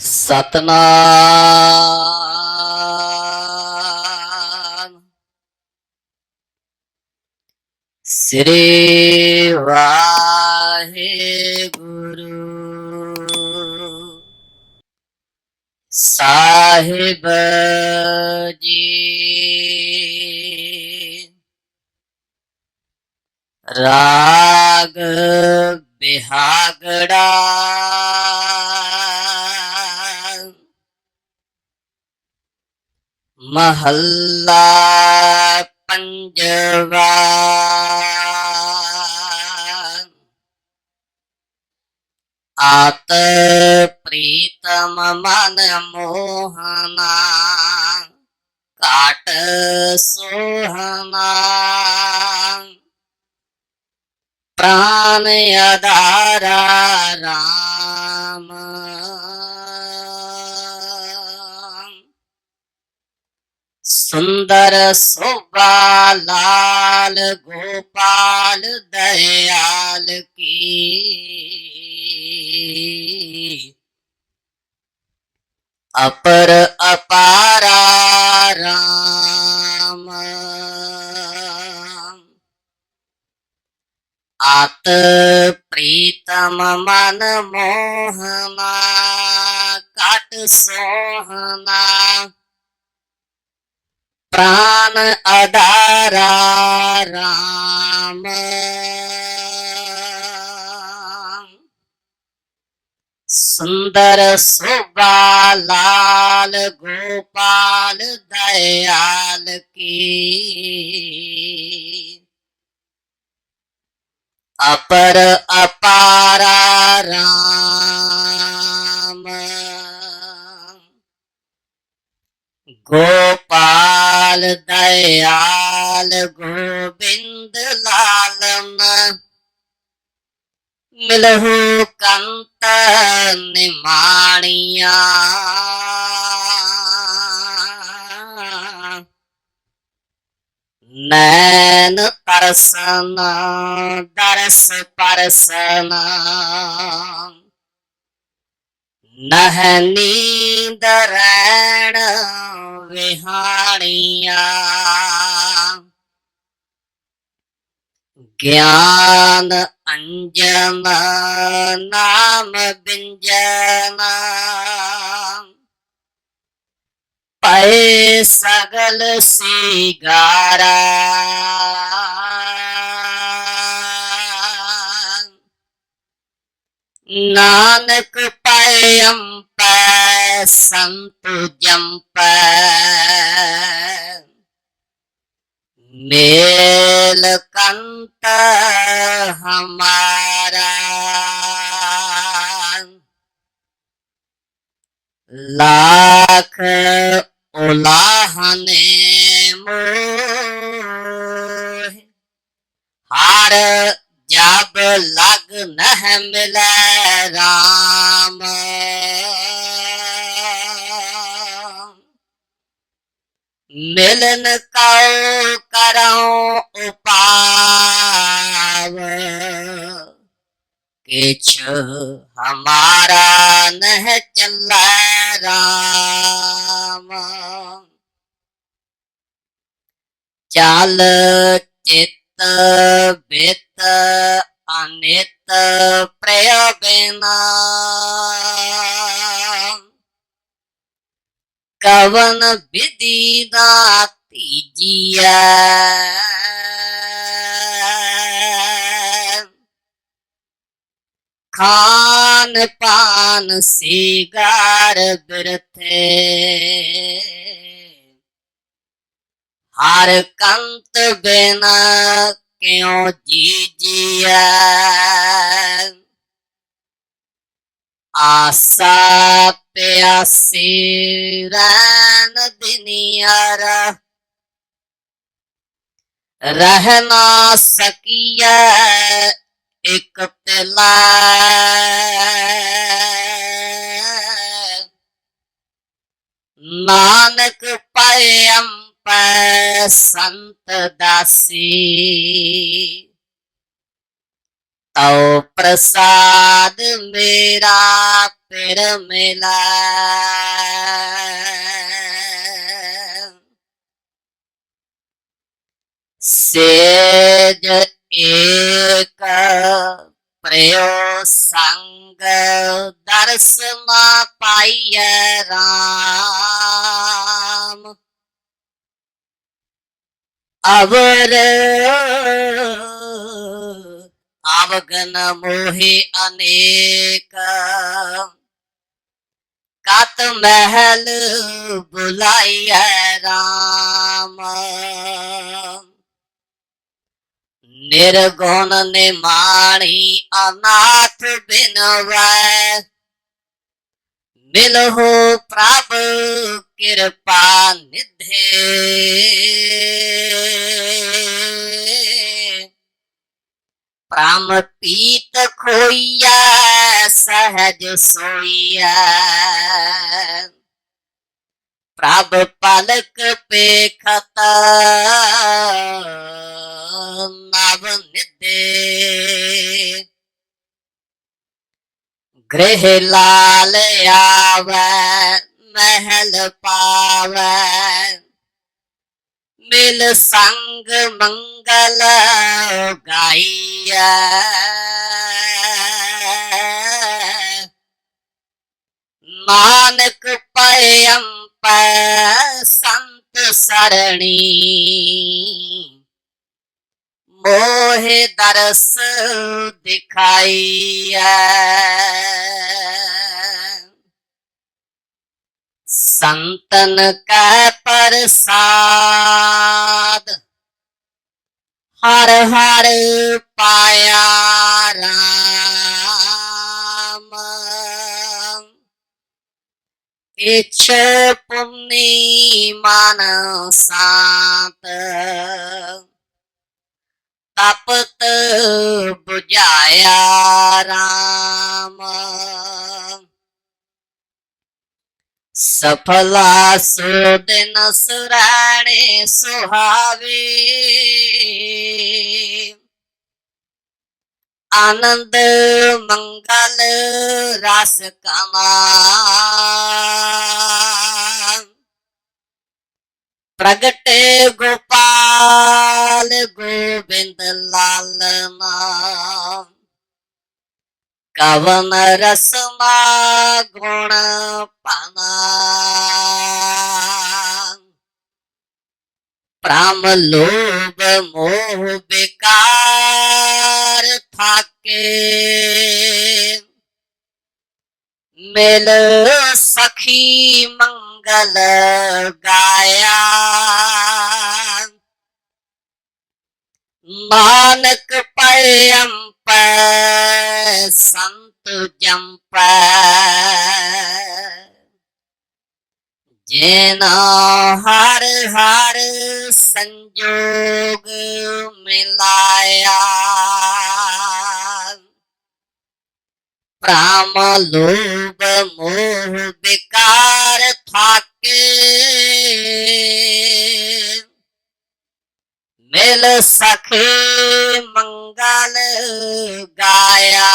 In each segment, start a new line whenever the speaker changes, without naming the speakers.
ਸਤਨਾਮ। ਸ੍ਰੀ ਵਾਹਿਗੁਰੂ। ਸਾਹਿਬ ਜੀ। ਰਾਗ ਬਿਹਾਗੜਾ। મહલ્લા પંજરા આત પ્રીતમ મન મોહના કાટ સોહના પ્રાણ અદારા રામ ਸੁੰਦਰ ਸੋਭਾ ਲਾਲ ਗੋਪਾਲ ਦਇਆਲ ਕੀ। ਅਪਰ ਅਪਾਰਾ ਰਾਮ। ਆਤ ਪ੍ਰੀਤਮ ਮਨ ਮੋਹਨਾ ਕਟ ਸੋਹਨਾ। प्राण अदारा राम सुंदर लाल गोपाल दयाल की अपर अपारा राम गो ਮਿਲਹੁ ਕੰਤ ਨਿਮਾਣੀਆਂ ਨੈਣ ਤਰਸਨ ਦਰਸ ਪਰਸਨ ਨਹ ਨੀਂਦ ਰੈਣ ਵਿਹਾਣੀਆਂ। ਗਿਆਨ ਅੰਜਨ ਨਾਮ ਬਿੰਜਨ ਪਏ ਸਗਲ ਸਿਗਾਰਾ ਨਾਨਕ ਪਏ ਅੰਪੈ ਸੰਤ ਜੰਪੈ ਮੇਲ ਕੰਤ ਹਮਾਰਾ ਲਾਖ ਉਲਾਹਨੇ ਮੋਹ ਹਰ ਜਬ ਲਗ ਨਹ ਮਿਲਨ ਕਉ ਕਰਉ ਉਪਾਵ। ਕਿਛ ਹਮਾਰਾ ਨਹ ਚੱਲੈ ਰਾਮ। ਚਲ ਚਿਤ ਬਿਤ ਅਨਿਤ ਪ੍ਰਯ ਬਿਨਾ ਕਵਨ ਵਿਧੀ ਦਾ ਤੀਜੀਐ। ਖਾਨ ਪਾਨ ਸਿਗਾਰ ਬਿਰਥੇ। ਹਰ ਕੰਤ ਬਿਨ ਕਿਉ ਜੀਜੀਐ। ਆਸਾ ਪਿਆਸੀ ਰਹਿਣ ਦਿਨੀਆਰ। ਰਹਿ ਨਾ ਸਕੀਐ ਇਕ ਪਿਲਾ। ਨਾਨਕ ਪਏ ਅੰਪੈ ਸੰਤ ਦਾਸੀ। ਤਉ ਪ੍ਰਸਾਦ ਮੇਰਾ ਪਿਰ ਮਿਲਾ। ਸੇਜ ਏਕ ਪ੍ਰਯੋ ਸੰਗ ਦਰਸ ਨਾ ਪਾਈਐ ਰਾਮ। ਅਵਰ ਆਵਗਨ ਮੋਹਿ ਅਨੇਕ। ਕਤ ਮਹਿਲ ਬੁਲਾਈਐ ਰਾਮ। ਨਿਰਗੁਣ ਨਿਮਾਣੀ ਅਨਾਥ ਬਿਨਵੈ। ਮਿਲਹੁ ਪ੍ਰਭ ਕਿਰਪਾ ਨਿਧੇ। ਪ੍ਰਮ ਪੀਤ ਖੋਈਆ ਸਹਜ ਸੋਈਆ ਪ੍ਰਭ ਪਲਕ ਪੇਖਤ ਨਵ ਨਿਦੇ ਗ੍ਰਹਿ ਲਾਲ ਆਵੈ ਮਹਿਲ ਪਾਵੈ ਮਿਲ ਸੰਗ ਮੰਗਲ ਗਾਈਐ ਨਾਨਕ ਪਇਮ ਪੈ ਸੰਤ ਸਰਣੀ ਮੋਹਿ ਦਰਸ ਦਿਖਾਈਐ ਸੰਤਨ ਕੈ ਪ੍ਰਸਾਦ। ਹਰ ਹਰ ਪਾਇਆ ਰਾਮ। ਇਛ ਪੁੰਨੀ ਮਨ ਸਾਤ। ਤਪਤ 부ਝਾਇਆ ਰਾਮ। ਸਫਲਾ ਸੋ ਦਿਨ ਸੁਰਾਣੇ ਸੁਹਾਵੇ। ਆਨੰਦ ਮੰਗਲ ਰਸ ਕਮਾ। ਕਵਨ ਰਸਮਾ ਗੁਣ ਪਾਨਾ ਪ੍ਰਾਮ ਲੋਭ ਮੋਹ ਬਿਕਾਰ ਥਾਕੇ ਮਿਲ ਸਖੀ ਮੰਗਲ ਗਾਇਆ ਨਾਨਕ ਪਇਮ ਪੈ ਸੰਤ ਜੰਪੈ ਜਿਨ ਹਰ ਹਰ ਸੰਜੋਗ ਮਿਲਾਇਆ। ਪ੍ਰਾਮ ਲੋਭ ਮੋਹ ਵਿਕਾਰ ਥਾਕੇ। ਮਿਲ ਸਖੇ ਮੰਗਲ ਗਾਇਆ।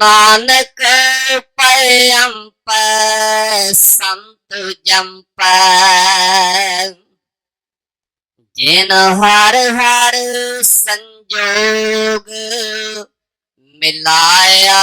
ਨਾਨਕ ਪਇਮ ਸੰਤ ਜੰਪ। ਜਿਨ ਹਰ ਹਰ ਸੰਜੋਗ ਮਿਲਾਇਆ।